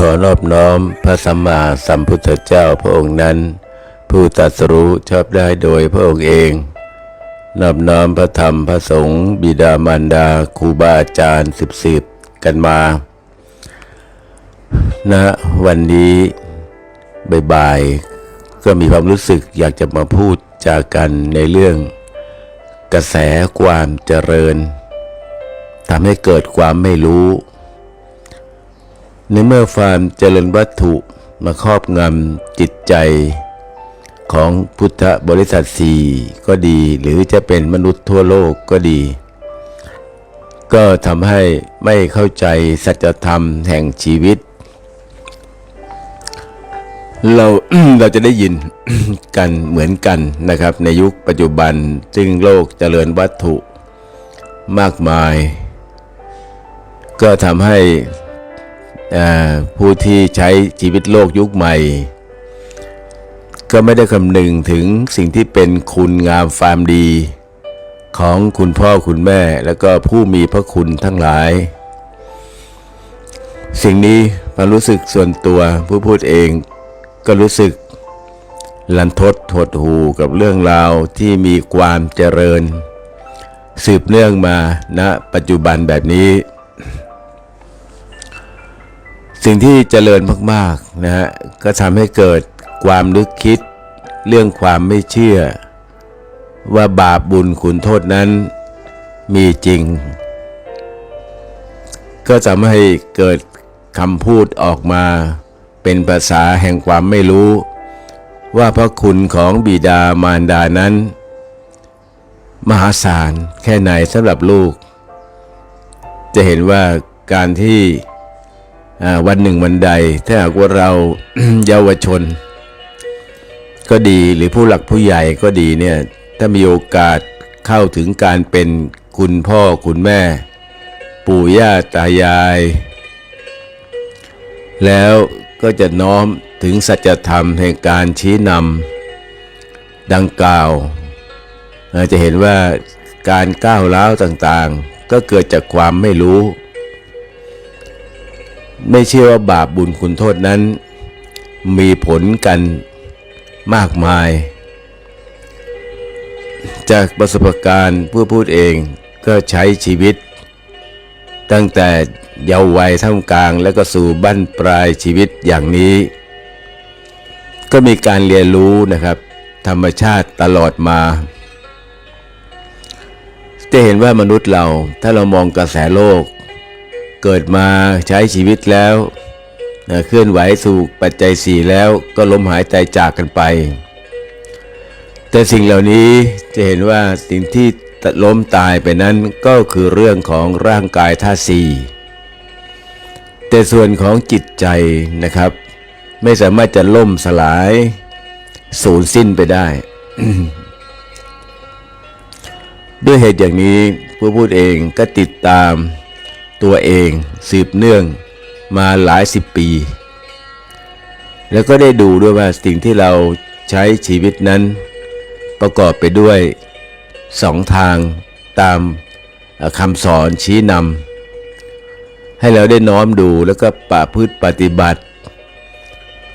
ขอนอบน้อมพระสัมมาสัมพุทธเจ้าพระองค์นั้น ผู้ตรัสรู้ชอบได้โดยพระองค์เอง นอบน้อมพระธรรมพระสงฆ์บิดามารดาครูบาอาจารย์สิบสิบกันมาณนะวันนี้บ่ายๆก็มีความรู้สึกอยากจะมาพูดจากันในเรื่อง กระแสความเจริญทำให้เกิดความไม่รู้ ในเมื่อความเจริญวัตถุมาครอบงำจิตใจ ของพุทธบริษัทสี่ก็ดี หรือจะเป็นมนุษย์ทั่วโลกก็ดี ก็ทำให้ไม่เข้าใจสัจธรรมแห่งชีวิต เราเราจะได้ยินกันเหมือนกันนะครับ ในยุคปัจจุบันซึ่งโลกเจริญวัตถุมากมาย ก็ทำให้ ผู้ที่ใช้ชีวิตโลกยุคใหม่ ก็ไม่ได้คำนึงถึงสิ่งที่เป็นคุณงามความดี ของคุณพ่อคุณแม่แล้วก็ผู้มีพระคุณทั้งหลาย สิ่งนี้ความรู้สึกส่วนตัวผู้พูดเองก็รู้สึกลันทดหดหูกับเรื่องราวที่มีความเจริญ สืบเนื่องมาณปัจจุบันแบบนี้ สิ่งที่เจริญมากๆนะฮะก็ทำให้เกิดความนึกคิด เรื่องความไม่เชื่อ ว่าบาปบุญคุณโทษนั้นมีจริง ก็ทำให้เกิดคำพูดออกมา เป็นภาษาแห่งความไม่รู้ ว่าพระคุณของบิดามารดานั้น มหาศาลแค่ไหนสำหรับลูก จะเห็นว่าการที่ วันหนึ่งวันใด ถ้าหากว่าเราเยาวชน ก็ดีหรือผู้หลักผู้ใหญ่ก็ดีเนี่ยถ้ามีโอกาสเข้าถึงการเป็นคุณพ่อคุณแม่ ปู่ย่าตายาย แล้วก็จะน้อมถึงสัจธรรมแห่งการชี้นำดังกล่าวเราจะเห็นว่าการก้าวร้าวต่างๆ ก็เกิดจากความไม่รู้ ไม่เชื่อว่าบาปบุญคุณโทษนั้น มีผลกันมากมาย จากประสบการณ์ผู้พูดเองก็ใช้ชีวิต ตั้งแต่เยาว์วัยท่ามกลางแล้วก็สู่บั้นปลายชีวิตอย่างนี้ ก็มีการเรียนรู้นะครับ ธรรมชาติตลอดมา จะเห็นว่ามนุษย์เราถ้าเรามองกระแสโลก เกิดมาใช้ชีวิตแล้วนะเคลื่อนไหวสู่ปัจจัยสี่แล้วก็ล้มหายใจจากกันไป แต่สิ่งเหล่านี้จะเห็นว่าสิ่งที่ล้มตายไปนั้นก็คือเรื่องของร่างกายธาตุสี่แต่ส่วนของจิตใจนะครับ ไม่สามารถจะล่มสลาย สูญสิ้นไปได้ ด้วยเหตุอย่างนี้ผู้พูดเองก็ติดตาม ตัวเองสืบเนื่องมาหลายสิบปี แล้วก็ได้ดูด้วยว่าสิ่งที่เราใช้ชีวิตนั้น ประกอบไปด้วยสองทางตามคำสอนชี้นำให้เราได้น้อมดูแล้วก็ปะพฤติปฏิบัติ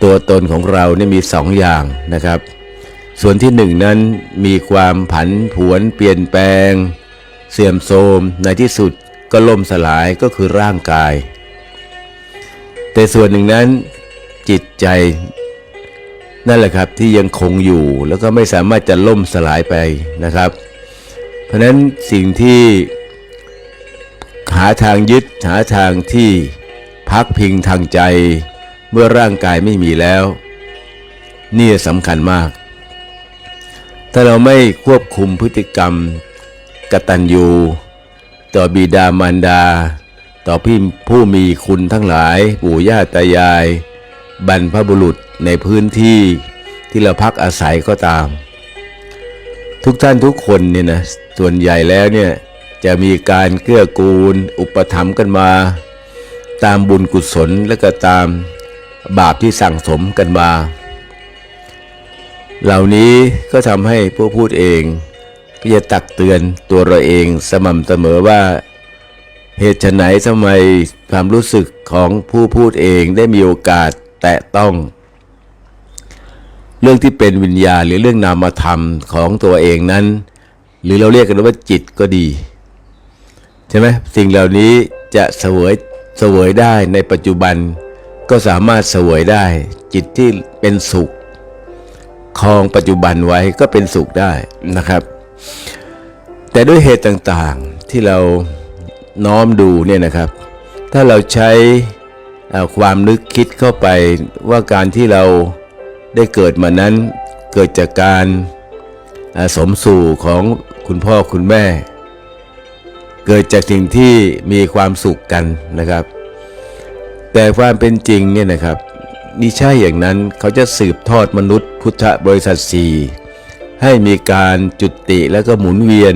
ตัวตนของเราเนี่ยมีสองอย่างนะครับ ส่วนที่หนึ่งนั้นมีความผันผวนเปลี่ยนแปลง เสื่อมโทรมในที่สุด ก็ล่มสลายก็คือร่างกาย แต่ส่วนหนึ่งนั้นจิตใจนั่นแหละครับที่ยังคงอยู่แล้วก็ไม่สามารถจะล่มสลายไปนะครับ เพราะนั้นสิ่งที่หาทางยึดหาทางที่พักพิงทางใจ เมื่อร่างกายไม่มีแล้ว นี่สำคัญมาก ถ้าเราไม่ควบคุมพฤติกรรมกตัญญู ต่อบิดามารดา ต่อพี่ผู้มีคุณทั้งหลาย ปู่ย่าตายาย บรรพบุรุษในพื้นที่ที่เราพักอาศัยก็ตาม ทุกท่านทุกคนเนี่ยนะส่วนใหญ่แล้วเนี่ยจะมีการเกื้อกูล อุปถัมภ์กันมา ตามบุญกุศลและก็ตามบาปที่สั่งสมกันมา เหล่านี้ก็ทำให้ผู้พูดเอง ก็จะตักเตือนตัวเราเองสม่ำเสมอว่า เหตุไฉนทำไมความรู้สึกของผู้พูดเองได้มีโอกาสแตะต้อง เรื่องที่เป็นวิญญาณหรือเรื่องนามธรรมของตัวเองนั้น หรือเราเรียกกันว่าจิตก็ดี ใช่ไหมสิ่งเหล่านี้จะเสวยเสวยได้ในปัจจุบันก็สามารถเสวยได้ จิตที่เป็นสุขครองปัจจุบันไว้ก็เป็นสุขได้นะครับ แต่ด้วยเหตุต่างๆที่เราน้อมดูเนี่ยนะครับ ถ้าเราใช้ความนึกคิดเข้าไปว่าการที่เราได้เกิดมานั้นเกิดจากการสมสู่ของคุณพ่อคุณแม่ เกิดจากสิ่งที่มีความสุขกันนะครับ แต่ความเป็นจริงเนี่ยนะครับนี่ใช่อย่างนั้นเขาจะสืบทอดมนุษย์พุทธบริษัทสี่ ให้มีการจุติแล้วก็หมุนเวียน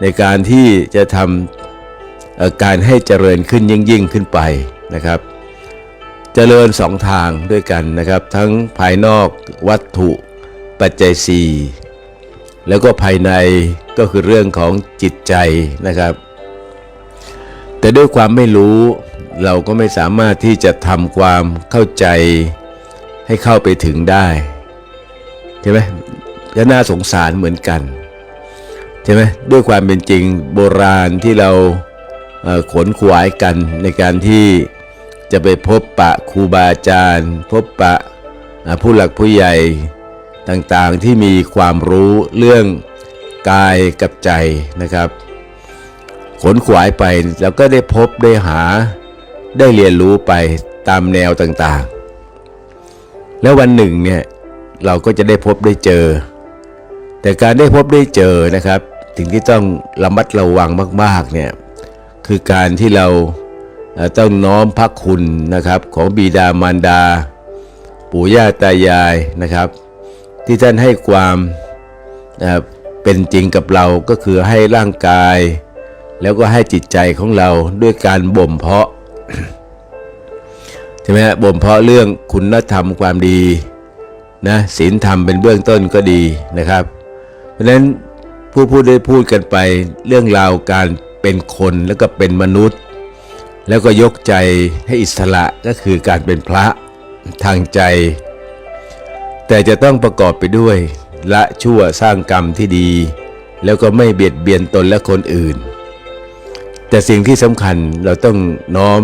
ในการที่จะทำการให้เจริญขึ้นยิ่งยิ่งขึ้นไปนะครับ เจริญสองทางด้วยกันนะครับ ทั้งภายนอกวัตถุปัจจัยสี่แล้วก็ภายในก็คือเรื่องของจิตใจนะครับ แต่ด้วยความไม่รู้เราก็ไม่สามารถที่จะทำความเข้าใจให้เข้าไปถึงได้ใช่ไหม ก็น่าสงสารเหมือนกันใช่ไหมด้วยความเป็นจริงโบราณที่เราขนขวายกันในการที่จะไปพบปะครูบาอาจารย์ พบปะผู้หลักผู้ใหญ่ต่างๆที่มีความรู้เรื่องกายกับใจนะครับ ขนขวายไปแล้วก็ได้พบได้หาได้เรียนรู้ไปตามแนวต่างๆ แล้ววันหนึ่งเนี่ยเราก็จะได้พบได้เจอ แต่การได้พบได้เจอนะครับสิ่งที่ต้องระมัดระวังมาก ๆ เนี่ย คือการที่เราต้องน้อมพระคุณนะครับ ของบิดามารดา ปู่ย่าตายายนะครับ ที่ท่านให้ความเอ่อเป็นจริงกับเราก็คือให้ร่างกาย แล้วก็ให้จิตใจของเราด้วยการบ่มเพาะใช่ไหมฮะบ่มเพาะเรื่องคุณธรรมความดีนะศีลธรรมเป็นเบื้องต้นก็ดีนะครับ เพราะฉะนั้นผู้พูดได้พูดกันไปเรื่องราวการเป็นคนแล้วก็เป็นมนุษย์ แล้วก็ยกใจให้อิสระก็คือการเป็นพระทางใจ แต่จะต้องประกอบไปด้วย ละชั่วสร้างกรรมที่ดี แล้วก็ไม่เบียดเบียนตนและคนอื่น แต่สิ่งที่สำคัญเราต้องน้อม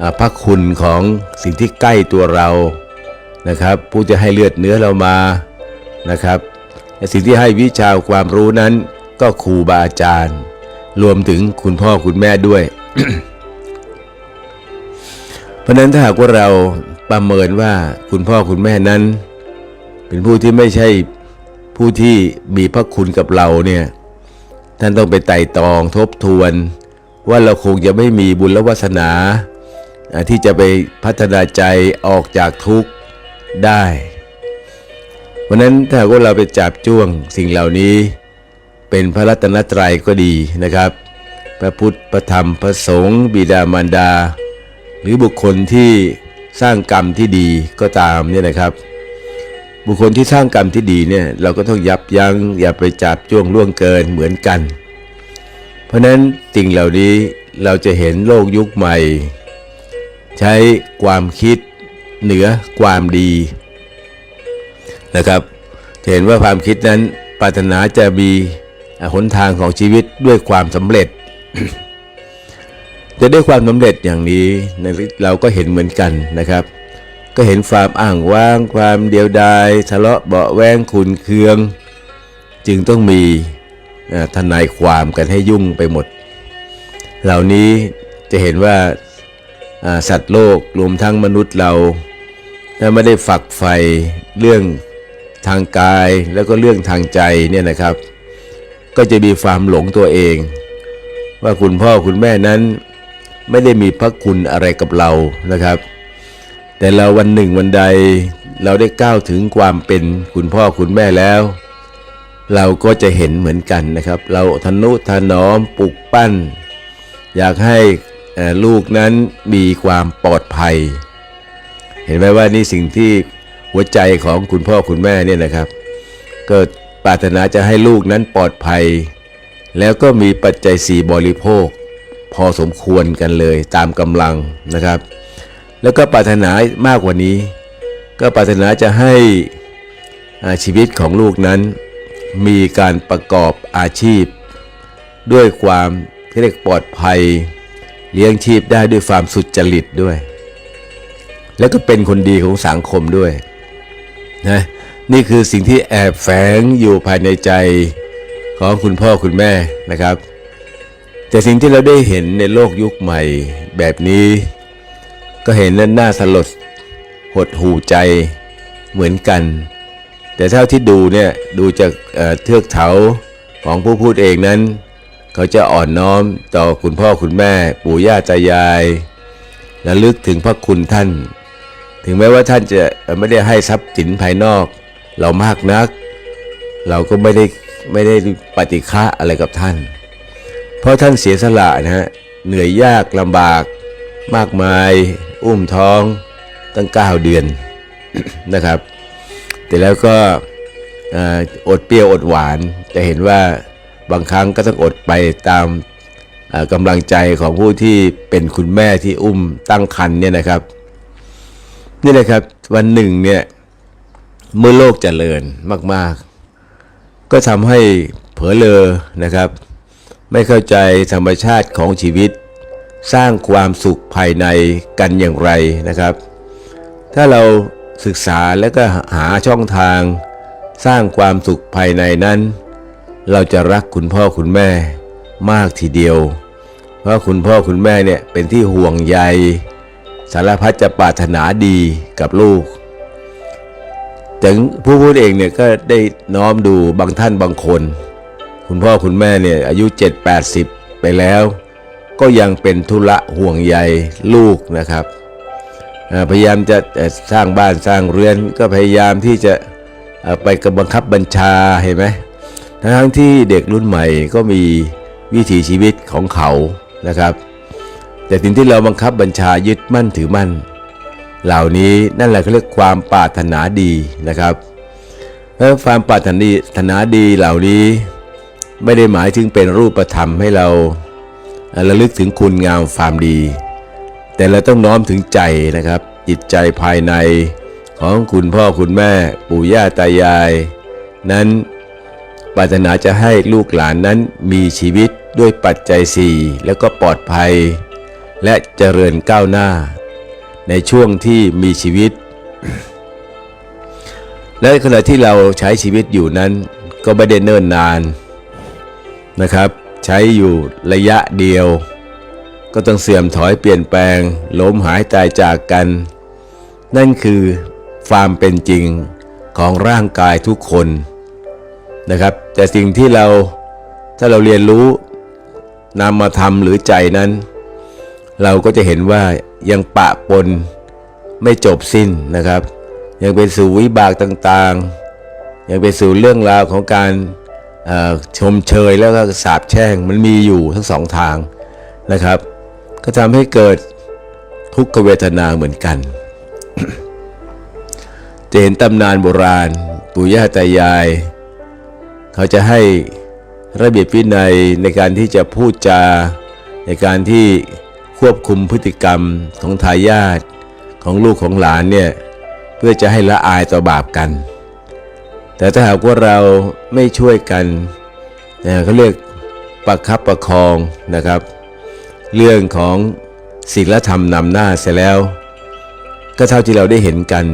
อพระคุณของสิ่งที่ใกล้ตัวเรานะครับ ผู้จะให้เลือดเนื้อเรามานะครับ และสิ่งที่ให้วิชาความรู้นั้น ก็ครูบาอาจารย์ รวมถึงคุณพ่อคุณแม่ด้วย เพราะนั้นถ้าหากว่าเราประเมินว่าคุณพ่อคุณแม่นั้น เป็นผู้ที่ไม่ใช่ผู้ที่มีพระคุณกับเราเนี่ยท่านต้องไปไต่ตองทบทวน ว่าเราคงจะไม่มีบุญและวาสนา ที่จะไปพัฒนาใจออกจากทุกข์ได้ ราะนั้นถ้าว่าเราไปจับจ้วงสิ่งเหล่านี้ เป็นพระรัตนตรัยก็ดีนะครับ พระพุทธพระธรรมพระสงฆ์บิดามารดา หรือบุคคลที่สร้างกรรมที่ดีก็ตามเนี่ยนะครับ บุคคลที่สร้างกรรมที่ดีเนี่ยเราก็ต้องยับยัง้งอย่าไปจับจ้วงล่วงเกินเหมือนกัน เพราะฉะนั้นสิ่งเหล่านี้เราจะเห็นโลกยุคใหม่ ใช้ความคิดเหนือความดี นะครับจะเห็นว่าความคิดนั้นปรารถนาจะมีหนทางของชีวิตด้วยความสำเร็จ จะได้ความสำเร็จอย่างนี้ในเราก็เห็นเหมือนกันนะครับ ก็เห็นความอ้างว้าง ความเดียวดายทะเลาะเบาแวงขุนเคือง จึงต้องมีทนายความกันให้ยุ่งไปหมด เหล่านี้จะเห็นว่าอ่าสัตว์โลกรวมทั้งมนุษย์เราถ้าไม่ได้ฝักใฝ่เรื่อง ทางกายแล้วก็เรื่องทางใจเนี่ยนะครับ ก็จะมีความหลงตัวเอง ว่าคุณพ่อคุณแม่นั้นไม่ได้มีพระคุณอะไรกับเรานะครับ แต่เราวันหนึ่งวันใดเราได้ก้าวถึงความเป็นคุณพ่อคุณแม่แล้ว เราก็จะเห็นเหมือนกันนะครับ เราทนุถนอมปลุกปั้น อยากให้ลูกนั้นมีความปลอดภัย เห็นไหมว่านี่สิ่งที่ หัวใจของคุณพ่อคุณแม่เนี่ยนะครับ ก็ปรารถนาจะให้ลูกนั้นปลอดภัย แล้วก็มีปัจจัยสี่บริโภค พอสมควรกันเลยตามกำลังนะครับ แล้วก็ปรารถนามากกว่านี้ ก็ปรารถนาจะให้ชีวิตของลูกนั้น มีการประกอบอาชีพ ด้วยความเรียกปลอดภัย เลี้ยงชีพได้ด้วยความสุจริตด้วย แล้วก็เป็นคนดีของสังคมด้วย นะนี่คือสิ่งที่แอบแฝงอยู่ภายในใจของคุณพ่อคุณแม่นะครับ แต่สิ่งที่เราได้เห็นในโลกยุคใหม่แบบนี้ ก็เห็นนั้นน่าสลดหดหูใจเหมือนกัน แต่เท่าที่ดูเนี่ยดูจากเทือกเถาของผู้พูดเองนั้น เขาจะอ่อนน้อมต่อคุณพ่อคุณแม่ ปู่ย่าตายายและลึกถึงพระคุณท่าน ถึงแม้ว่าท่านจะไม่ได้ให้ทรัพย์สินภายนอก เรามากนัก เราก็ไม่ได้ไม่ได้ปฏิฆะอะไรกับท่าน เพราะท่านเสียสละนะฮะเหนื่อยยากลำบาก มากมาย อุ้มท้องตั้ง9เดือนนะครับ แต่แล้วก็ออดเปรี้ยวอดหวานจะเห็นว่าบางครั้งก็ต้องอดไปตามกำลังใจของผู้ที่เป็นคุณแม่ที่อุ้มตั้งครรภ์เนี่ยนะครับ นี่แหละครับวันหนึ่งเนี่ยเมื่อโลกเจริญมาก ๆ ก็ทำให้เผลอเลอนะครับ ไม่เข้าใจธรรมชาติของชีวิต สร้างความสุขภายในกันอย่างไรนะครับ ถ้าเราศึกษาแล้วก็หาช่องทาง สร้างความสุขภายในนั้น เราจะรักคุณพ่อคุณแม่มากทีเดียว เพราะคุณพ่อคุณแม่เนี่ยเป็นที่ห่วงใย สารพัดจะปรารถนาดีกับลูก ถึงผู้พูดเองเนี่ยก็ได้น้อมดูบางท่านบางคน คุณพ่อคุณแม่เนี่ยอายุ 7-80 ไปแล้ว ก็ยังเป็นธุระห่วงใยลูกนะครับ พยายามจะสร้างบ้านสร้างเรือนก็พยายามที่จะไปกับบังคับบัญชาเห็นไหมทั้งที่เด็กรุ่นใหม่ก็มีวิถีชีวิตของเขานะครับ แต่สิ่งที่เราบังคับบัญชายึดมั่นถือมั่น เหล่านี้นั่นแหละเขาเรียกความปรารถนาดีนะครับแล้วความปรารถนาดีเหล่านี้ไม่ได้หมายถึงเป็นรูปธรรมให้เราระลึกถึงคุณงามความดี แต่เราต้องน้อมถึงใจนะครับ จิตใจภายในของคุณพ่อคุณแม่ปู่ย่าตายาย นั้นปรารถนาจะให้ลูกหลานนั้นมีชีวิตด้วยปัจจัยสี่แล้วก็ปลอดภัย และเจริญก้าวหน้า ในช่วงที่มีชีวิต และขณะที่เราใช้ชีวิตอยู่นั้นก็ไม่ได้เนิ่นนานนะครับ ใช้อยู่ระยะเดียว ก็ต้องเสื่อมถอยเปลี่ยนแปลง ล้มหายตายจากกัน นั่นคือความเป็นจริงของร่างกายทุกคนนะครับ แต่สิ่งที่เราถ้าเราเรียนรู้นำมาทำหรือใจนั้น เราก็จะเห็นว่ายังปะปนไม่จบสิ้นนะครับ ยังเป็นสู่วิบากต่างๆ ยังเป็นสู่เรื่องราวของการชมเชยแล้วก็สาบแช่งมันมีอยู่ทั้งสองทางนะครับ ก็ทำให้เกิดทุกขเวทนาเหมือนกัน จะเห็นตำนานโบราณ ปู่ย่าตายาย เขาจะให้ระเบียบวินัยในการที่จะพูดจา ในการที่ ควบคุมพฤติกรรมของทายาทของลูกของหลานเนี่ยเพื่อจะให้ละอายต่อบาปกัน แต่ถ้าหากว่าเราไม่ช่วยกันนะเขาเรียกประคับประคองนะครับ เรื่องของศีลธรรมนำหน้าเสร็จแล้ว ก็เท่าที่เราได้เห็นกัน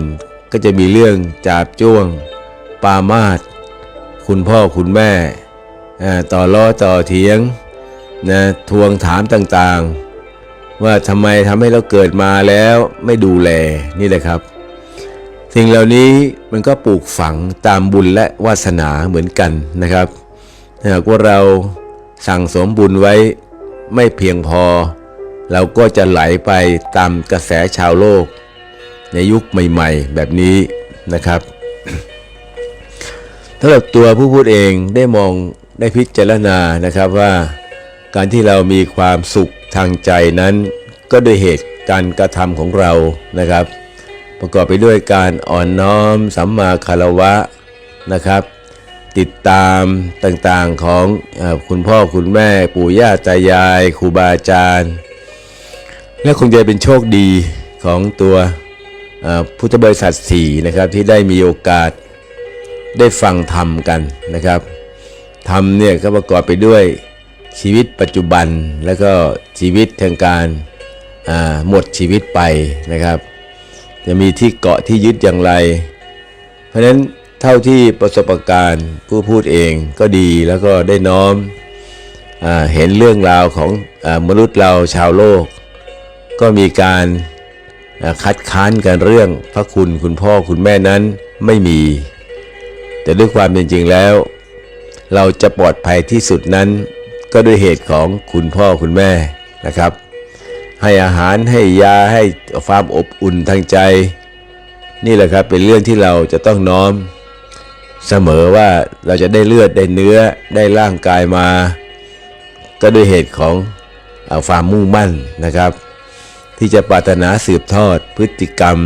ก็จะมีเรื่องจาบจ้วง ปามาดคุณพ่อคุณแม่ต่อล้อต่อเถียงนะทวงถามต่างๆ ว่าทำไมทำให้เราเกิดมาแล้วไม่ดูแลนี่แหละครับ สิ่งเหล่านี้มันก็ปลูกฝังตามบุญและวาสนาเหมือนกันนะครับหากว่าเราสั่งสมบุญไว้ไม่เพียงพอ เราก็จะไหลไปตามกระแสชาวโลก ในยุคใหม่ๆ แบบนี้นะครับสำหรับตัวผู้พูดเองได้มองได้พิจารณานะครับว่า การที่เรามีความสุขทางใจนั้น ก็ด้วยเหตุการกระทำของเรานะครับ ประกอบไปด้วยการอ่อนน้อมสัมมาคารวะนะครับ ติดตามต่างๆของคุณพ่อคุณแม่ปู่ย่าตายายครูบาอาจารย์ และคงจะเป็นโชคดีของตัวพุทธบริษัทสี่นะครับที่ได้มีโอกาสได้ฟังธรรมกันนะครับธรรมเนี่ยก็ประกอบไปด้วย ชีวิตปัจจุบันแล้วก็ชีวิตทางการหมดชีวิตไปนะครับ จะมีที่เกาะที่ยึดอย่างไร เพราะฉะนั้นเท่าที่ประสบการณ์ผู้พูดเองก็ดีแล้วก็ได้น้อมอเห็นเรื่องราวของอมนุษย์เราชาวโลก ก็มีการคัดค้านกันเรื่องพระคุณคุณพ่อคุณแม่นั้นไม่มี แต่ด้วยความเป็นจริงแล้ว เราจะปลอดภัยที่สุดนั้น ก็ด้วยเหตุของคุณพ่อคุณแม่นะครับ ให้อาหารให้ยาให้ความอบอุ่นทางใจ นี่แหละครับเป็นเรื่องที่เราจะต้องน้อม เสมอว่าเราจะได้เลือดได้เนื้อได้ร่างกายมา ก็ด้วยเหตุของเอาความมุ่งมั่นนะครับ ที่จะปรารถนาสืบทอดพฤติกรรม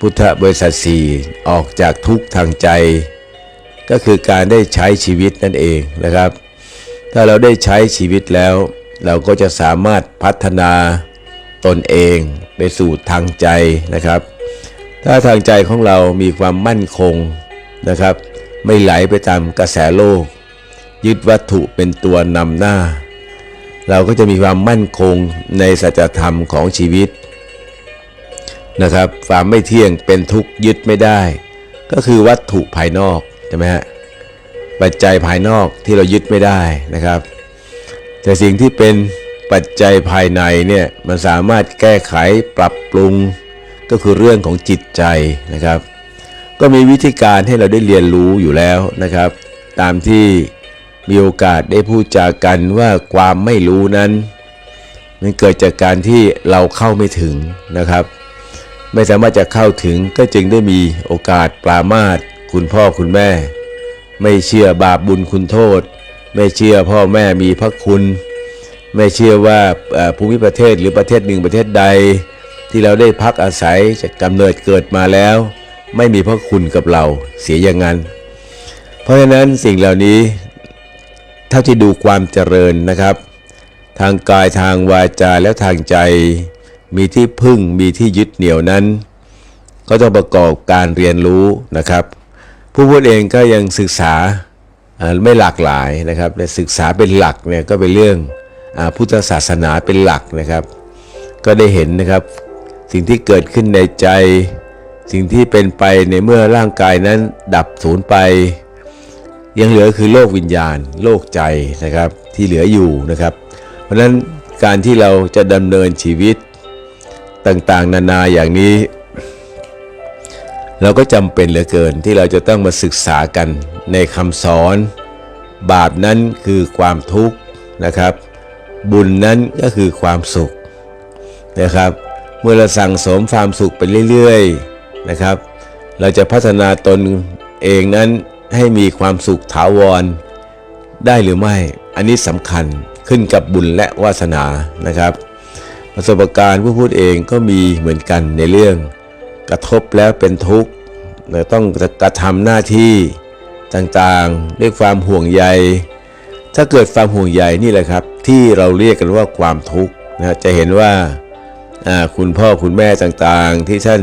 พุทธบริษัทสี่ออกจากทุกข์ทางใจ ก็คือการได้ใช้ชีวิตนั่นเองนะครับ ถ้าเราได้ใช้ชีวิตแล้ว เราก็จะสามารถพัฒนาตนเองไปสู่ทางใจนะครับ ถ้าทางใจของเรามีความมั่นคงนะครับ ไม่ไหลไปตามกระแสโลก ยึดวัตถุเป็นตัวนำหน้า เราก็จะมีความมั่นคงในสัจธรรมของชีวิตนะครับความไม่เที่ยงเป็นทุกข์ยึดไม่ได้ ก็คือวัตถุภายนอกใช่ไหมฮะ ปัจจัยภายนอกที่เรายึดไม่ได้นะครับ แต่สิ่งที่เป็นปัจจัยภายในเนี่ยมันสามารถแก้ไขปรับปรุงก็คือเรื่องของจิตใจนะครับ ก็มีวิธีการให้เราได้เรียนรู้อยู่แล้วนะครับ ตามที่มีโอกาสได้พูดจากันว่าความไม่รู้นั้น มันเกิดจากการที่เราเข้าไม่ถึงนะครับ ไม่สามารถจะเข้าถึงก็จึงได้มีโอกาสปรามาสคุณพ่อคุณแม่ ไม่เชื่อบาปบุญคุณโทษ ไม่เชื่อพ่อแม่มีพระคุณ ไม่เชื่อว่าภูมิประเทศหรือประเทศหนึ่งประเทศใด ที่เราได้พักอาศัยจากกำเนิดเกิดมาแล้ว ไม่มีพระคุณกับเราเสียอย่างนั้น เพราะฉะนั้นสิ่งเหล่านี้เท่าที่ดูความเจริญนะครับ ทางกายทางวาจาและทางใจ มีที่พึ่งมีที่ยึดเหนี่ยวนั้น ก็ต้องประกอบการเรียนรู้นะครับ ผู้พูดเองก็ยังศึกษาไม่หลากหลายนะครับศึกษาเป็นหลักเนี่ยก็เป็นเรื่องอพุทธศาสนาเป็นหลักนะครับ ก็ได้เห็นนะครับสิ่งที่เกิดขึ้นในใจ สิ่งที่เป็นไปในเมื่อร่างกายนั้นดับสูญไป ยังเหลือคือโลกวิญญาณ โลกใจนะครับที่เหลืออยู่นะครับ เพราะฉะนั้นการที่เราจะดำเนินชีวิตต่างๆ นานาอย่างนี้ เราก็จำเป็นเหลือเกินที่เราจะต้องมาศึกษากันในคำสอน บาปนั้นคือความทุกข์นะครับ บุญนั้นก็คือความสุขนะครับ เมื่อเราสั่งสมความสุขไปเรื่อยๆนะครับ เราจะพัฒนาตนเองนั้นให้มีความสุขถาวร ได้หรือไม่ อันนี้สำคัญขึ้นกับบุญและวาสนานะครับ ประสบการณ์ผู้พูดเองก็มีเหมือนกันในเรื่อง กระทบแล้วเป็นทุกข์เราต้องกระทำหน้าที่ต่างๆ ด้วยความห่วงใย ถ้าเกิดความห่วงใยนี่แหละครับ ที่เราเรียกกันว่าความทุกข์นะจะเห็นว่าอ่าคุณพ่อคุณแม่ต่างๆ ที่ท่าน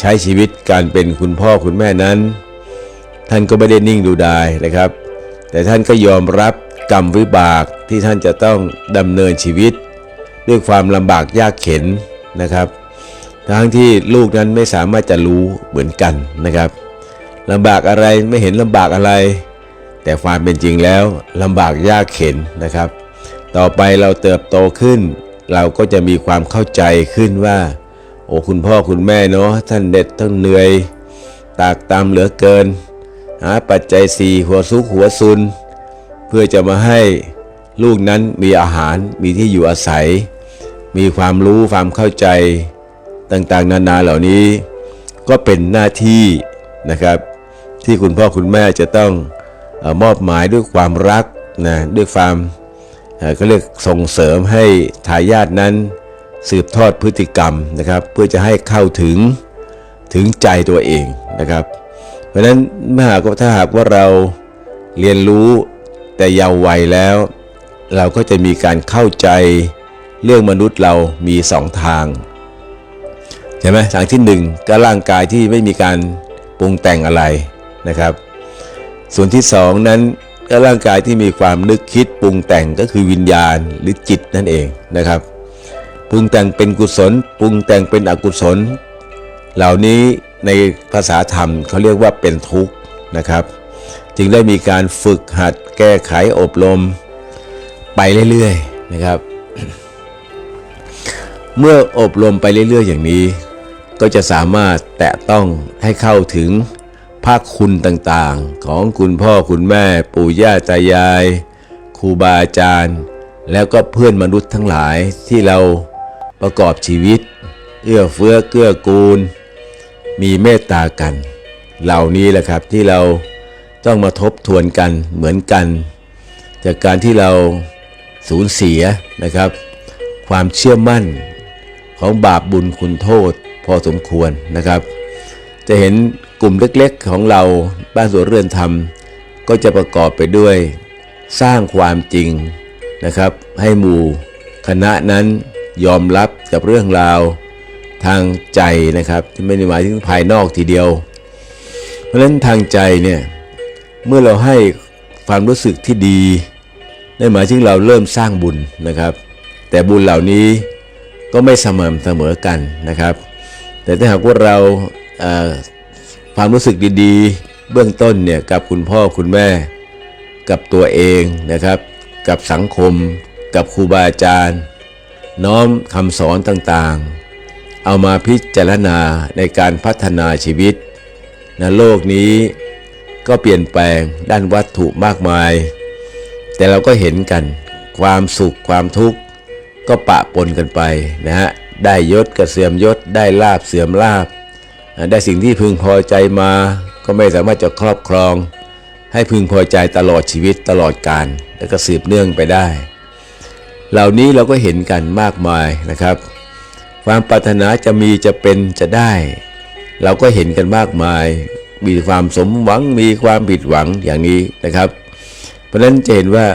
ใช้ชีวิตการเป็นคุณพ่อคุณแม่นั้น ท่านก็ไม่ได้นิ่งดูดายนะครับ แต่ท่านก็ยอมรับกรรมวิบากที่ท่านจะต้องดำเนินชีวิต ด้วยความลำบากยากเข็นนะครับ ทั้งที่ลูกนั้นไม่สามารถจะรู้เหมือนกันนะครับลำบากอะไรไม่เห็นลำบากอะไร แต่ความเป็นจริงแล้วลำบากยากเข็นนะครับ ต่อไปเราเติบโตขึ้น เราก็จะมีความเข้าใจขึ้นว่า โอ้คุณพ่อคุณแม่เนาะท่านเด็ดท่านเหนื่อย ตากตามเหลือเกิน หาปัจจัยสี่หัวซุกหัวซุน เพื่อจะมาให้ลูกนั้นมีอาหารมีที่อยู่อาศัย มีความรู้ความเข้าใจ ต่างๆ นานาเหล่านี้ก็เป็นหน้าที่นะครับ ที่คุณพ่อคุณแม่จะต้องอมอบหมายด้วยความรักนะด้วยความเอ่อเขาเรียกส่งเสริมให้ทายาทนั้นสืบทอดพฤติกรรมนะครับ เพื่อจะให้เข้าถึงถึงใจตัวเองนะครับ เพราะฉะนั้นเมื่อหากว่าถ้าหากว่าเราเรียนรู้แต่เยาว์วัยแล้ว เราก็จะมีการเข้าใจเรื่องมนุษย์เรามีสองทาง ใช่ไหมทางที่หนึ่งก็ร่างกายที่ไม่มีการปรุงแต่งอะไรนะครับ ส่วนที่สองนั้นก็ร่างกายที่มีความนึกคิดปรุงแต่งก็คือวิญญาณหรือจิตนั่นเองนะครับ ปรุงแต่งเป็นกุศล ปรุงแต่งเป็นอกุศล เหล่านี้ในภาษาธรรมเขาเรียกว่าเป็นทุกข์นะครับ จึงได้มีการฝึกหัดแก้ไขอบรม ไปเรื่อยๆนะครับ เมื่ออบรมไปเรื่อยๆอย่างนี้ ก็จะสามารถแตะต้องให้เข้าถึงภาคคุณต่างๆ ของคุณพ่อคุณแม่ ปู่ย่าตายายครูบาอาจารย์ แล้วก็เพื่อนมนุษย์ทั้งหลายที่เราประกอบชีวิต เอื้อเฟื้อเกื้อกูล มีเมตตากัน เหล่านี้แหละครับที่เราต้องมาทบทวนกันเหมือนกัน จากการที่เราสูญเสียนะครับ ความเชื่อมั่นของบาปบุญคุณโทษ พอสมควรนะครับ จะเห็นกลุ่มเล็กๆของเราบ้านสวนเรือนธรรม ก็จะประกอบไปด้วย สร้างความจริงนะครับ ให้หมู่คณะนั้นยอมรับกับเรื่องราวทางใจนะครับที่ไม่ได้หมายถึงภายนอกทีเดียว เพราะฉะนั้นทางใจเนี่ยเมื่อเราให้ความรู้สึกที่ดีนั่นหมายถึงเราเริ่มสร้างบุญนะครับ แต่บุญเหล่านี้ก็ไม่สม่ำเสมอกันนะครับ แต่ถ้าหากว่าเราความรู้สึกดีๆ เบื้องต้นเนี่ยกับคุณพ่อคุณแม่ กับตัวเองนะครับ กับสังคม กับครูบาอาจารย์ น้อมคำสอนต่างๆ เอามาพิจารณาในการพัฒนาชีวิตนะโลกนี้ก็เปลี่ยนแปลงด้านวัตถุมากมาย แต่เราก็เห็นกันความสุขความทุกข์ก็ปะปนกันไปนะฮะ ได้ยศก็เสื่อมยศ ได้ลาบเสื่อมลาบ ได้สิ่งที่พึงพอใจมา ก็ไม่สามารถจะครอบครอง ให้พึงพอใจตลอดชีวิตตลอดกาลแล้วก็สืบเนื่องไปได้ เหล่านี้เราก็เห็นกันมากมายนะครับ ความปรารถนาจะมีจะเป็นจะได้ เราก็เห็นกันมากมาย มีความสมหวังมีความผิดหวังอย่างนี้นะครับ เพราะฉะนั้นจะเห็นว่า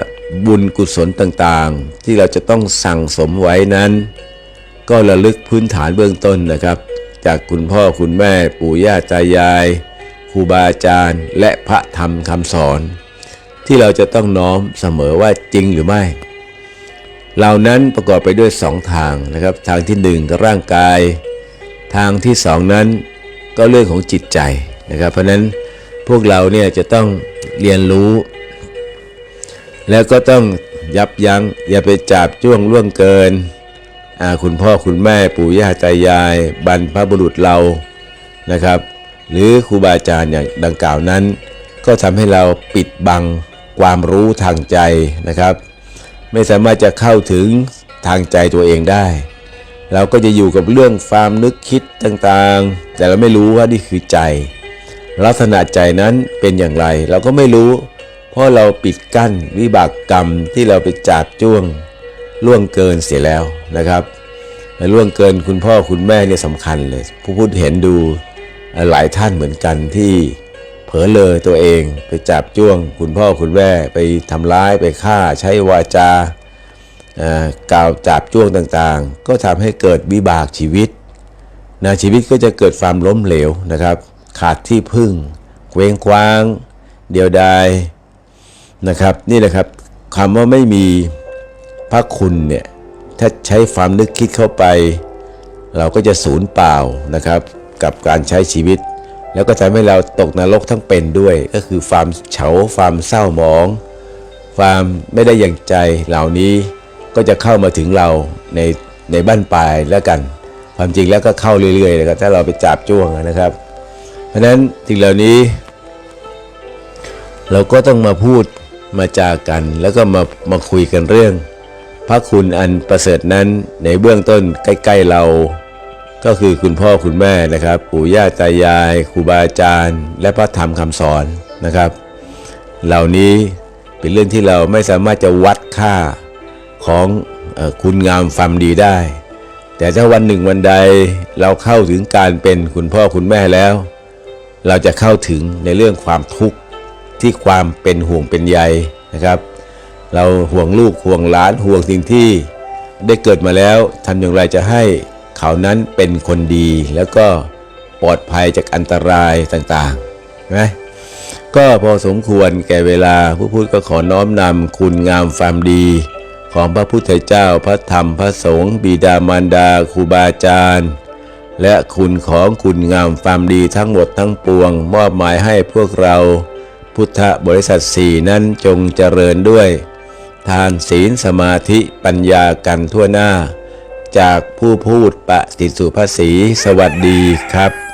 บุญกุศลต่างๆ ที่เราจะต้องสั่งสมไว้นั้น ก็ระลึกพื้นฐานเบื้องต้นนะครับ จากคุณพ่อคุณแม่ปู่ย่าตายายครูบาอาจารย์ และพระธรรมคำสอน ที่เราจะต้องน้อมเสมอว่าจริงหรือไม่เหล่านั้นประกอบไปด้วยสองทางนะครับ ทางที่หนึ่งก็ร่างกาย ทางที่สองนั้นก็เรื่องของจิตใจนะครับ เพราะนั้นพวกเราเนี่ยจะต้องเรียนรู้ แล้วก็ต้องยับยัง้งอย่าไปจับจ้วงล่วงเกิน คุณพ่อคุณแม่ปู่ย่าตายาย บรรพบุรุษเรานะครับ หรือครูบาอาจารย์อย่างดังกล่าวนั้น ก็ทำให้เราปิดบังความรู้ทางใจนะครับ ไม่สามารถจะเข้าถึงทางใจตัวเองได้ เราก็จะอยู่กับเรื่องความนึกคิดต่างๆ แต่เราไม่รู้ว่านี่คือใจ ลักษณะใจนั้นเป็นอย่างไร เราก็ไม่รู้ เพราะเราปิดกั้นวิบากกรรมที่เราไปจับจ้วง ล่วงเกินเสียแล้วนะครับล่วงเกินคุณพ่อคุณแม่เนี่ยสำคัญเลย ผู้พูดเห็นดูหลายท่านเหมือนกันที่เผลอเลยตัวเองไปจับจ้วง คุณพ่อคุณแม่ไปทำร้ายไปฆ่าใช้วาจาอ่อกล่าวจับจ้วงต่างๆ ก็ทำให้เกิดวิบากชีวิตนะชีวิตก็จะเกิดความล้มเหลวนะครับ ขาดที่พึ่งเคว้งคว้าง เดียวดายนะครับ นี่แหละครับคำว่าไม่มี พระคุณเนี่ยถ้าใช้ความนึกคิดเข้าไป เราก็จะสูญเปล่านะครับ กับการใช้ชีวิต แล้วก็ทำให้เราตกนรกทั้งเป็นด้วย ก็คือความเฉาความเศร้าหมอง ความไม่ได้อย่างใจเหล่านี้ก็จะเข้ามาถึงเราในในบ้านปลายแล้วกัน ความจริงแล้วก็เข้าเรื่อยๆนะครับถ้าเราไปจับจ้วงนะครับ เพราะนั้นสิ่งเหล่านี้ เราก็ต้องมาพูดมาจากัน แล้วก็มามาคุยกันเรื่อง พระคุณอันประเสริฐนั้นในเบื้องต้นใกล้ ๆเรา ก็คือคุณพ่อคุณแม่นะครับปู่ย่าตายายครูบาอาจารย์ และพระธรรมคำสอนนะครับ เหล่านี้เป็นเรื่องที่เราไม่สามารถจะวัดค่าของคุณงามความดีได้ แต่ถ้าวันหนึ่งวันใดเราเข้าถึงการเป็นคุณพ่อคุณแม่แล้ว เราจะเข้าถึงในเรื่องความทุกข์ที่ความเป็นห่วงเป็นใยนะครับ เราห่วงลูกห่วงหลานห่วงสิ่งที่ได้เกิดมาแล้วทำอย่างไรจะให้เขานั้นเป็นคนดี แล้วก็ปลอดภัยจากอันตรายต่างๆนะก็พอสมควรแก่เวลาผู้พูดก็ขอน้อมนำคุณงามความดี ของพระพุทธเจ้าพระธรรมพระสงฆ์บิดามารดาครูบาอาจารย์ และคุณของคุณงามความดีทั้งหมดทั้งปวง มอบหมายให้พวกเราพุทธบริษัทสี่นั้นจงเจริญด้วย ทานศีลสมาธิปัญญากันทั่วหน้า จากผู้พูดปะติสุภาษีสวัสดีครับ